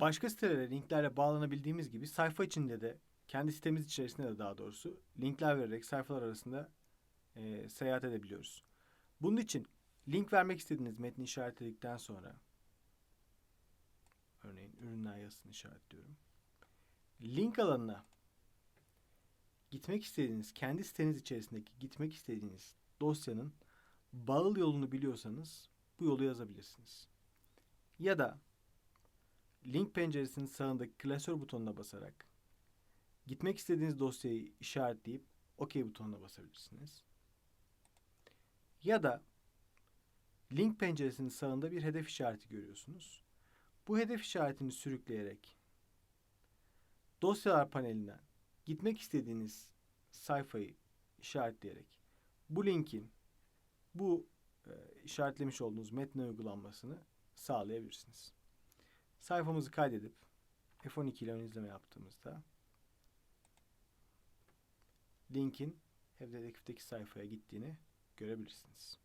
Başka sitelere linklerle bağlanabildiğimiz gibi sayfa içinde de kendi sitemiz içerisinde de daha doğrusu linkler vererek sayfalar arasında e, seyahat edebiliyoruz. Bunun için link vermek istediğiniz metni işaretledikten sonra örneğin ürünler yazısını işaretliyorum. Link alanına gitmek istediğiniz, kendi siteniz içerisindeki gitmek istediğiniz dosyanın bağlı yolunu biliyorsanız bu yolu yazabilirsiniz. Ya da link penceresinin sağındaki klasör butonuna basarak gitmek istediğiniz dosyayı işaretleyip OK butonuna basabilirsiniz. Ya da link penceresinin sağında bir hedef işareti görüyorsunuz. Bu hedef işaretini sürükleyerek dosyalar panelinden gitmek istediğiniz sayfayı işaretleyerek bu linkin bu e, işaretlemiş olduğunuz metne uygulanmasını sağlayabilirsiniz. Sayfamızı kaydedip F12 ile ön izleme yaptığımızda linkin hedefdeki sayfaya gittiğini görebilirsiniz.